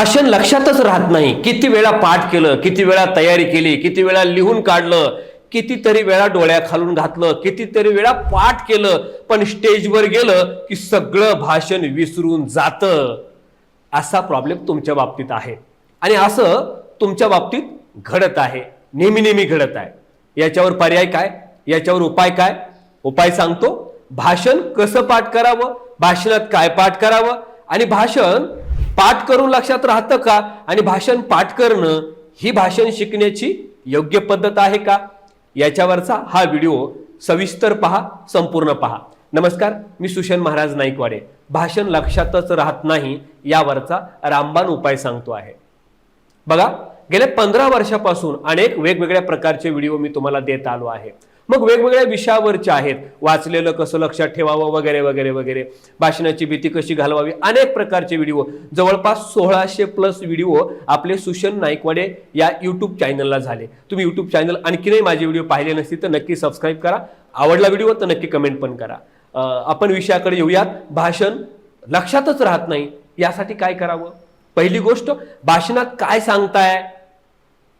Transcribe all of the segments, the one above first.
भाषण लक्षातच राहत नाही. किती वेळा पाठ केलं किती वेळा तयारी केली किती वेळा लिहून काढलं कितीतरी वेळा डोळ्या खालून घातलं कितीतरी वेळा पाठ केलं पण स्टेजवर गेलं की सगळं भाषण विसरून जातं. असा प्रॉब्लेम तुमच्या बाबतीत आहे. आणि असं तुमच्या बाबतीत घडत आहे. नेहमी नेहमी घडत आहे. याच्यावर पर्याय काय? याच्यावर उपाय काय? उपाय सांगतो. भाषण कसं पाठ करावं? भाषणात काय पाठ करावं? आणि भाषण पाठ करून लक्षात राहतं का? आणि भाषण पाठ करणं ही भाषण शिकण्याची योग्य पद्धत आहे का? याच्यावरचा हा व्हिडिओ सविस्तर पहा संपूर्ण पहा. नमस्कार मी सुशन महाराज नाईकवाडे. भाषण लक्षातच राहत नाही यावरचा रामबाण उपाय सांगतो आहे. बघा गेल्या पंधरा वर्षापासून अनेक वेगवेगळ्या प्रकारचे व्हिडिओ मी तुम्हाला देत आलो आहे. मग वेगवेगळ्या विषयावरचे आहेत. वाचलेलं कसं लक्षात ठेवावं वगैरे वगैरे वगैरे. भाषणाची भीती कशी घालवावी? अनेक प्रकारचे व्हिडिओ. जवळपास सोळाशे प्लस व्हिडिओ आपले सुशन नाईकवाडे या यूट्यूब चॅनलला झाले. तुम्ही यूट्यूब चॅनल आणखीनही माझे व्हिडिओ पाहिले नसतील तर नक्की सबस्क्राईब करा. आवडला व्हिडिओ तर नक्की कमेंट पण करा. आपण विषयाकडे येऊयात. भाषण लक्षातच राहत नाही. यासाठी काय करावं? पहिली गोष्ट भाषणात काय सांगताय?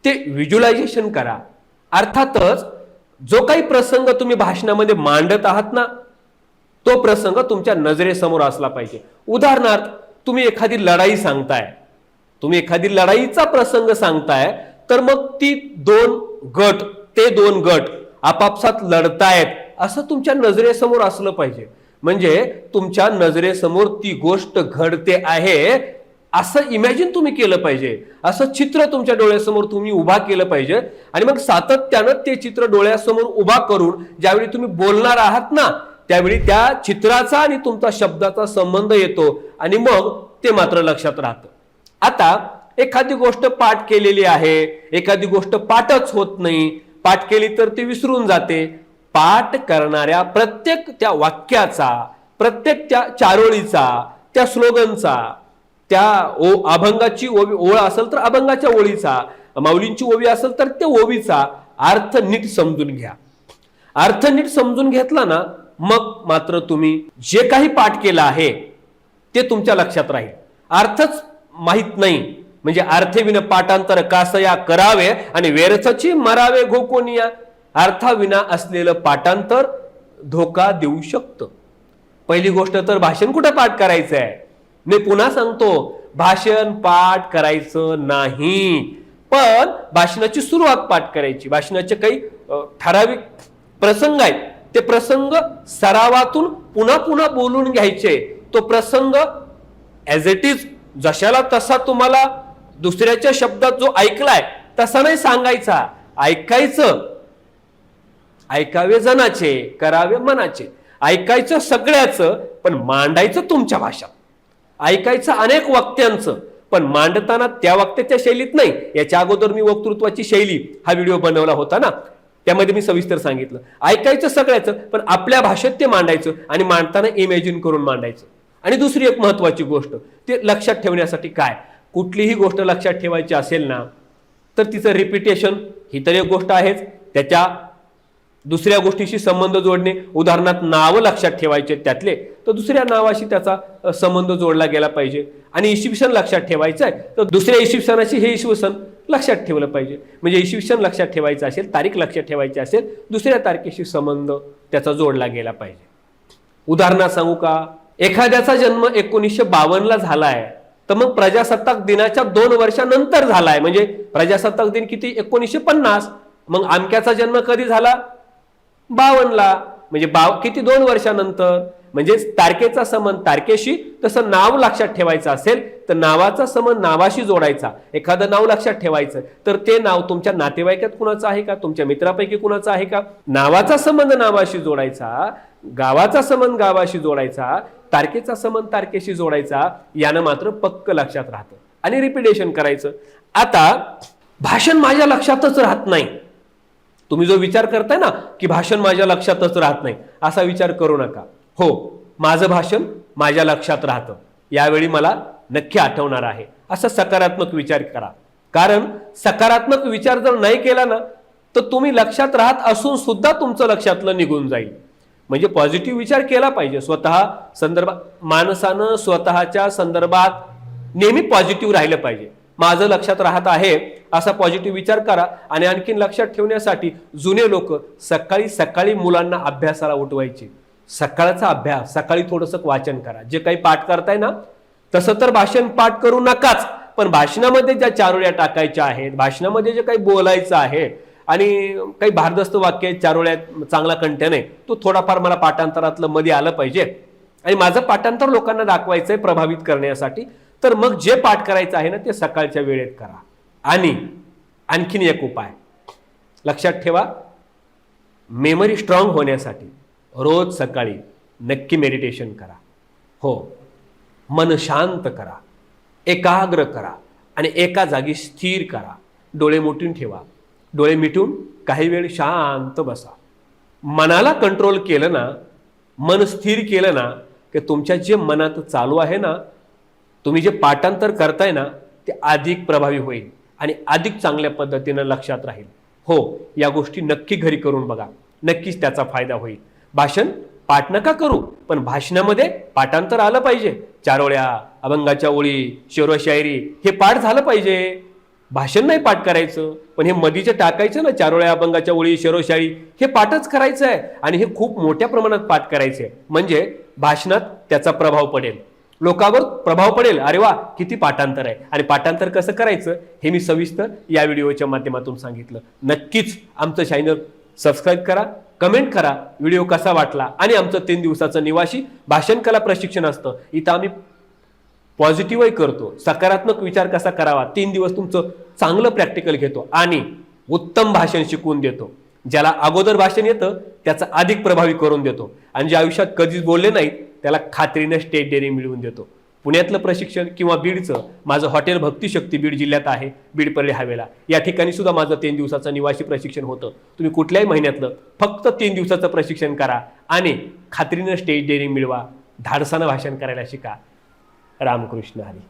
ते व्हिज्युलायझेशन करा. अर्थातच जो काही प्रसंग तुम्ही भाषणामध्ये मांडत आहात ना तो प्रसंग तुमच्या नजरेसमोर असला पाहिजे. उदाहरणार्थ तुम्ही एखादी लढाई सांगताय. तुम्ही एखादी लढाईचा प्रसंग सांगताय तर मग ती दोन गट ते दोन गट आपापसात लढतायत असं तुमच्या नजरेसमोर असलं पाहिजे. म्हणजे तुमच्या नजरेसमोर ती गोष्ट घडते आहे असं इमॅजिन तुम्ही केलं पाहिजे. असं चित्र तुमच्या डोळ्यासमोर तुम्ही उभा केलं पाहिजे. आणि मग सातत्यानं ते चित्र डोळ्यासमोर उभा करून ज्यावेळी तुम्ही बोलणार आहात ना त्यावेळी त्या चित्राचा आणि तुमचा शब्दाचा संबंध येतो आणि मग ते मात्र लक्षात राहतं. आता एखादी गोष्ट पाठ केलेली आहे एखादी गोष्ट पाठच होत नाही पाठ केली तर ती विसरून जाते. पाठ करणाऱ्या प्रत्येक त्या वाक्याचा प्रत्येक त्या चारोळीचा त्या स्लोगनचा त्या ओ अभंगाची ओवी ओळ असेल तर अभंगाच्या ओळीचा माऊलींची ओवी असेल तर त्या ओवीचा अर्थ नीट समजून घ्या. अर्थ नीट समजून घेतला ना मग मात्र तुम्ही जे काही पाठ केलं आहे ते तुमच्या लक्षात राहील. अर्थच माहीत नाही. म्हणजे अर्थविन पाठांतर कासया करावे आणि वेरचची मरावे घोकोनिया अर्थाविना असलेलं पाठांतर धोका देऊ शकतं. पहिली गोष्ट तर भाषण कुठं पाठ करायचं आहे मी पुन्हा सांगतो भाषण पाठ करायचं नाही. पण भाषणाची सुरुवात पाठ करायची. भाषणाचे काही ठराविक प्रसंग आहेत. ते प्रसंग सरावातून पुन्हा पुन्हा बोलून घ्यायचे. तो प्रसंग ऍज इट इज जशाला तसा तुम्हाला दुसऱ्याच्या शब्दात जो ऐकलाय तसा नाही सांगायचा. ऐकायचं. ऐकावे जनाचे करावे मनाचे. ऐकायचं सगळ्याचं पण मांडायचं तुमच्या भाषा ऐकायचं अनेक वक्त्यांचं पण मांडताना त्या वक्त्याच्या शैलीत नाही. याच्या अगोदर मी वक्तृत्वाची शैली हा व्हिडिओ बनवला होता ना. त्यामध्ये मी सविस्तर सांगितलं. ऐकायचं सगळ्याचं पण आपल्या भाषेत ते मांडायचं आणि मांडताना इमॅजिन करून मांडायचं. आणि दुसरी एक महत्वाची गोष्ट ते लक्षात ठेवण्यासाठी काय? कुठलीही गोष्ट लक्षात ठेवायची असेल ना तर तिचं रिपिटेशन ही तर एक गोष्ट आहेच. त्याच्या दुसऱ्या गोष्टीशी संबंध जोडणे उदाहरणार्थ नावं लक्षात ठेवायचे त्यातले तर दुसऱ्या नावाशी त्याचा संबंध जोडला गेला पाहिजे. आणि इसवी लक्षात ठेवायचं आहे तर दुसऱ्या इसवी सणाशी हे इसवी लक्षात ठेवलं पाहिजे. म्हणजे इसवी लक्षात ठेवायचं असेल तारीख लक्षात ठेवायची असेल दुसऱ्या तारखेशी संबंध त्याचा जोडला गेला पाहिजे. उदाहरणार्थ सांगू का एखाद्याचा जन्म एकोणीसशे बावन्नला आहे तर मग प्रजासत्ताक दिनाच्या दोन वर्षानंतर झालाय. म्हणजे प्रजासत्ताक दिन किती? एकोणीसशे पन्नास. मग आमक्याचा जन्म कधी झाला? बावनला म्हणजे बाव किती दोन वर्षानंतर? म्हणजे तारखेचा संबंध तारखेशी तसं नाव लक्षात ठेवायचं असेल तर नावाचा संबंध नावाशी जोडायचा. एखादं नाव लक्षात ठेवायचं तर ते नाव तुमच्या नातेवाईकात कुणाचं आहे का? तुमच्या मित्रापैकी कुणाचं आहे का? नावाचा संबंध नावाशी जोडायचा गावाचा संबंध गावाशी जोडायचा तारखेचा संबंध तारखेशी जोडायचा यानं मात्र पक्क लक्षात राहतं. आणि रिपिटेशन करायचं. आता भाषण माझ्या लक्षातच राहत नाही. तुम्ही जो विचार करताय ना की भाषण माझ्या लक्षातच राहत नाही असा विचार करू नका. हो माझं भाषण माझ्या लक्षात राहतं. यावेळी मला नक्की आठवणार आहे. असा सकारात्मक विचार करा. कारण सकारात्मक विचार जर नाही केला ना तर तुम्ही लक्षात राहत असून सुद्धा तुमचं लक्षातलं निघून जाईल. म्हणजे पॉझिटिव्ह विचार केला पाहिजे. स्वतः संदर्भात माणसानं स्वतःच्या संदर्भात नेहमी पॉझिटिव्ह राहिलं पाहिजे. माझं लक्षात राहत आहे असा पॉझिटिव्ह विचार करा आणि आणखीन लक्षात ठेवण्यासाठी जुने लोक सकाळी सकाळी मुलांना अभ्यासाला उठवायचे. सकाळचा अभ्यास सकाळी थोडंसं वाचन करा. जे काही पाठ करताय ना तसं तर भाषण पाठ करू नकाच पण भाषणामध्ये ज्या चारोळ्या टाकायच्या आहेत भाषणामध्ये जे काही बोलायचं आहे आणि काही भारदस्त वाक्य चारोळ्यात चांगला कंटेन आहे तो थोडाफार मला पाठांतरातलं मध्ये आलं पाहिजे. आणि माझं पाठांतर लोकांना दाखवायचं आहे प्रभावित करण्यासाठी. तर मग जे पाठ करायचं आहे ना ते सकाळच्या वेळेत करा. आणि आणखीन एक उपाय. लक्षात ठेवा मेमरी स्ट्रॉंग होण्यासाठी रोज सकाळी नक्की मेडिटेशन करा. हो. मन शांत करा. एकाग्र करा. आणि एका जागी स्थिर करा. डोळे मोठून ठेवा. डोळे मिटून काही वेळ शांत बसा. मनाला कंट्रोल केलं ना मन स्थिर केलं ना की तुमच्या जे मनात चालू आहे ना तुम्ही जे पाठांतर करताय ना ते अधिक प्रभावी होईल आणि अधिक चांगल्या पद्धतीनं लक्षात राहील. हो या गोष्टी नक्की घरी करून बघा. नक्कीच त्याचा फायदा होईल. भाषण पाठ नका करू पण भाषणामध्ये पाठांतर आलं पाहिजे. चारोळ्या अभंगाच्या ओळी शिरोशायरी हे पाठ झालं पाहिजे. भाषण नाही पाठ करायचं पण हे मधीचे टाकायचं ना चारोळ्या अभंगाच्या ओळी शेरोशाळी हे पाठच करायचं आहे आणि हे खूप मोठ्या प्रमाणात पाठ करायचे आहे म्हणजे भाषणात त्याचा प्रभाव पडेल. लोकांवर प्रभाव पडेल. अरे वा किती पाठांतर आहे. आणि पाठांतर कसं करायचं? हे मी सविस्तर या व्हिडिओच्या माध्यमातून सांगितलं. नक्कीच आमचं चॅनल सबस्क्राईब करा कमेंट करा. व्हिडिओ कसा वाटला? आणि आमचं तीन दिवसाचं निवासी भाषण कला प्रशिक्षण असतं. इथं आम्ही पॉझिटिव्हही करतो. सकारात्मक विचार कसा करावा? तीन दिवस तुमचं चांगलं प्रॅक्टिकल घेतो. आणि उत्तम भाषण शिकवून देतो. ज्याला अगोदर भाषण येतं त्याचा अधिक प्रभावी करून देतो. आणि जे आयुष्यात कधीच बोलले नाहीत त्याला खात्रीनं स्टेट डेअरिंग मिळवून देतो. पुण्यातलं प्रशिक्षण किंवा बीडचं माझं हॉटेल भक्तिशक्ती बीड जिल्ह्यात आहे बीड परळी हायवेला. या ठिकाणी सुद्धा माझं तीन दिवसाचं निवासी प्रशिक्षण होतं. तुम्ही कुठल्याही महिन्यातलं फक्त तीन दिवसाचं प्रशिक्षण करा आणि खात्रीनं स्टेज डेअरिंग मिळवा. धाडसानं भाषण करायला शिका. रामकृष्ण हरी.